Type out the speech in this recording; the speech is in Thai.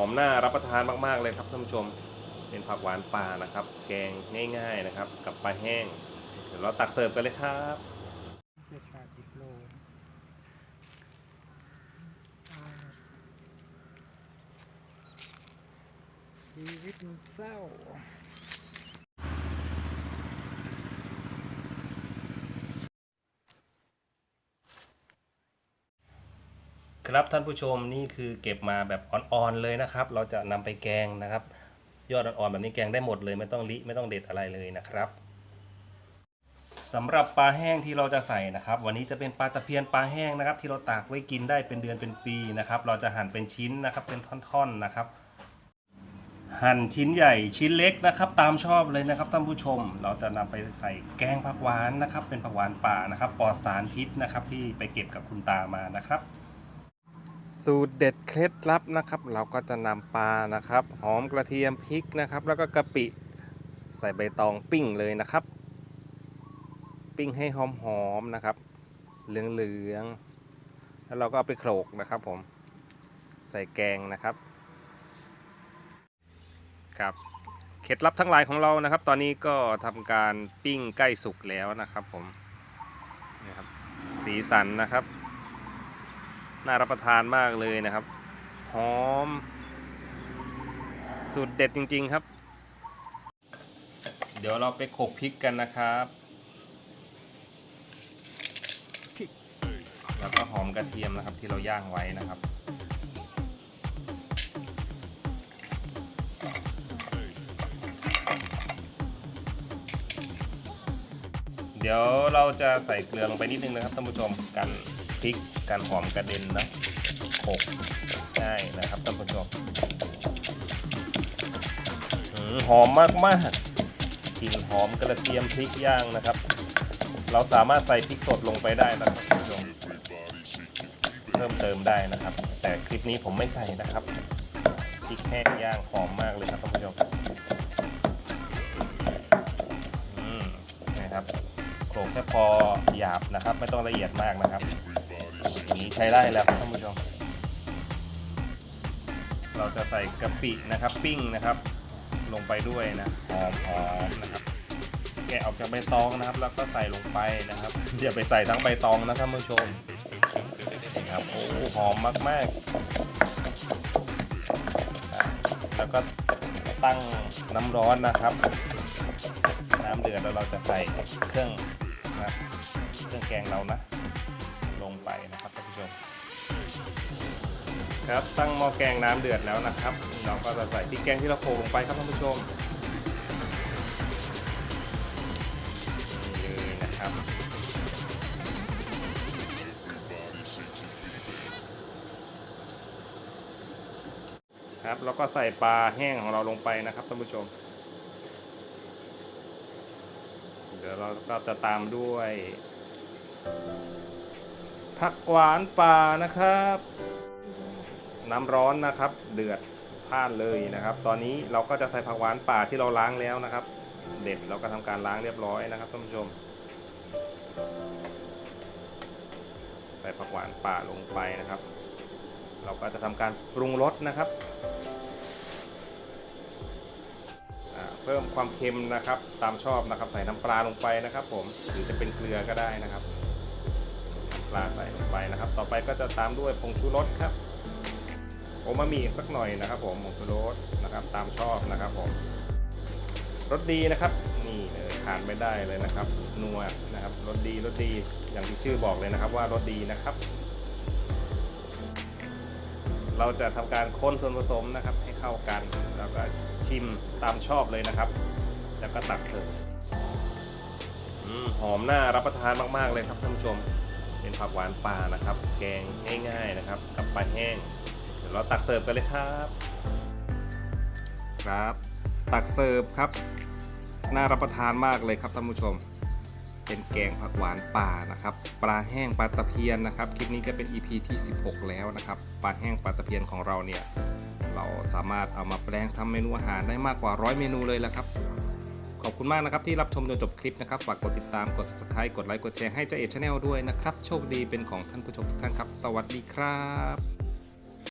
อมน่ารับประทานมาก ๆ เลยครับท่านผู้ชม เป็นผักหวานป่านะครับ แกงง่าย ๆนะครับ กับปลาแห้ง เดี๋ยวเราตักเสิร์ฟกันเลยครับเจ็ดแปดสิบโลชีวิตมันเศร้า ครับท่านผู้ชมนี่คือเก็บมาแบบอ่อนๆเลยนะครับ เราจะนำไปแกงนะครับ ยอดอ่อนๆแบบนี้แกงได้หมดเลยไม่ต้องลิไม่ต้องเด็ดอะไรเลยนะครับสำหรับปลาแห้งที่เราจะใส่นะครับ วันนี้จะเป็นปลาตะเพียนปลาแห้งนะครับ ที่เราตากไว้กินได้เป็นเดือนเป็นปีนะครับ เราจะหั่นเป็นชิ้นนะครับเป็นท่อนๆนะครับ หั่นชิ้นใหญ่ชิ้นเล็กนะครับ ตามชอบเลยนะครับท่านผู้ชม เราจะนำไปใส่แกงผักหวานนะครับ เป็นผักหวานป่านะครับปลอดสารพิษนะครับ ที่ไปเก็บกับคุณตามานะครับ สูตรเด็ดเคล็ดลับนะครับ เราก็จะนำปลานะครับหอมกระเทียมพริกนะครับ แล้วก็กะปิใส่ใบตองปิ้งเลยนะครับ ปิ้งให้หอมๆนะครับ เหลืองๆแล้วเราก็เอาไปโขลกนะครับ ผมใส่แกงนะครับครับเคล็ดลับทั้งหลายของเรานะครับ ตอนนี้ก็ทำการปิ้งใกล้สุกแล้วนะครับ ผมนี่ครับสีสันนะครับ น่ารับประทานมากเลยนะครับ หอม สูตรเด็ดจริง ๆครับ เดี๋ยวเราไปโขลกพริกกันนะครับ แล้วก็หอมกระเทียมนะครับที่เราย่างไว้นะครับเดี๋ยวเราจะใส่เกลือลงไปนิดนึงนะครับท่านผู้ชมกัน พริกกันหอมกระเด็นนะโขกง่ายนะครับท่านผู้ชมหืมหอมมากกลิ่นหอมกระเทียมพริกย่างนะครับ เราสามารถใส่พริกสดลงไปได้นะครับท่านผู้ชมเพิ่มเติมได้นะครับ แต่คลิปนี้ผมไม่ใส่นะครับพริกแห้งย่างหอมมากเลยครับท่านผู้ชมอืมนะครับโขลกแค่พอหยาบนะครับ ไม่ต้องละเอียดมากนะครับ อย่างนี้ใช้ได้แล้วครับท่านผู้ชม เราจะใส่กะปินะครับปิ้งนะครับ ลงไปด้วยนะหอมหอมนะครับ แกะออกจากใบตองนะครับ แล้วก็ใส่ลงไปนะครับอย่าไปใส่ทั้งใบตองนะท่านผู้ชมนี่ครับโอ้หอมมากๆ แล้วก็ตั้งน้ำร้อนนะครับ น้ำเดือดแล้วเราจะใส่เครื่องนะเครื่องแกงเรานะลง ไปนะครับท่านผู้ชม ครับตั้งหม้อแกงน้ำเดือดแล้วนะครับ เราก็จะใส่พริกแกงที่เราโขลกลงไปครับท่านผู้ชมนี่เลยนะครับครับแล้วก็ใส่ปลาแห้งของเราลงไปนะครับท่านผู้ชม เดี๋ยวเราก็จะตามด้วย ผักหวานป่านะครับ น้ำร้อนนะครับ เดือดพลานเลยนะครับ ตอนนี้เราก็จะใส่ผักหวานป่าที่เราล้างแล้วนะครับ เด็ดเราก็ทำการล้างเรียบร้อยนะครับท่านผู้ชม ใส่ผักหวานป่าลงไปนะครับ เราก็จะทำการปรุงรสนะครับเพิ่มความเค็มนะครับ ตามชอบนะครับ ใส่น้ำปลาลงไปนะครับ ผมหรือจะเป็นเกลือก็ได้นะครับ ปลาใส่ลงไปนะครับ ต่อไปก็จะตามด้วยผงชูรสครับโอมามิสักหน่อยนะครับ ผมผงชูรสนะครับตามชอบนะครับผมรสดีนะครับนี่เลยขาดไม่ได้เลยนะครับนัวนะครับรสดีรสดีอย่างที่ชื่อบอกเลยนะครับ ว่ารสดีนะครับ เราจะทำการคนส่วนผสมนะครับ ให้เข้ากันแล้วก็ชิมตามชอบเลยนะครับ แล้วก็ตักเสิร์ฟอืมหอมน่ารับประทานมากๆเลยครับท่านผู้ชม เป็นผักหวานป่านะครับ แกงง่ายๆนะครับ กับปลาแห้ง เดี๋ยวเราตักเสิร์ฟกันเลยครับ ครับ ตักเสิร์ฟครับ น่ารับประทานมากเลยครับท่านผู้ชม เป็นแกงผักหวานป่านะครับ ปลาแห้งปลาตะเพียนนะครับ คลิปนี้ก็เป็น EP ที่ 16 แล้วนะครับ ปลาแห้งปลาตะเพียนของเราเนี่ย เราสามารถเอามาแปลงทำเมนูอาหารได้มากกว่าร้อยเมนูเลยแล้วครับ ขอบคุณมากนะครับที่รับชมจนจบคลิปนะครับ ฝากกดติดตาม กด subscribe กดไลค์ กดแชร์ให้เจ้าเอชแนลด้วยนะครับ โชคดีเป็นของท่านผู้ชมทุกท่านครับ สวัสดีครับ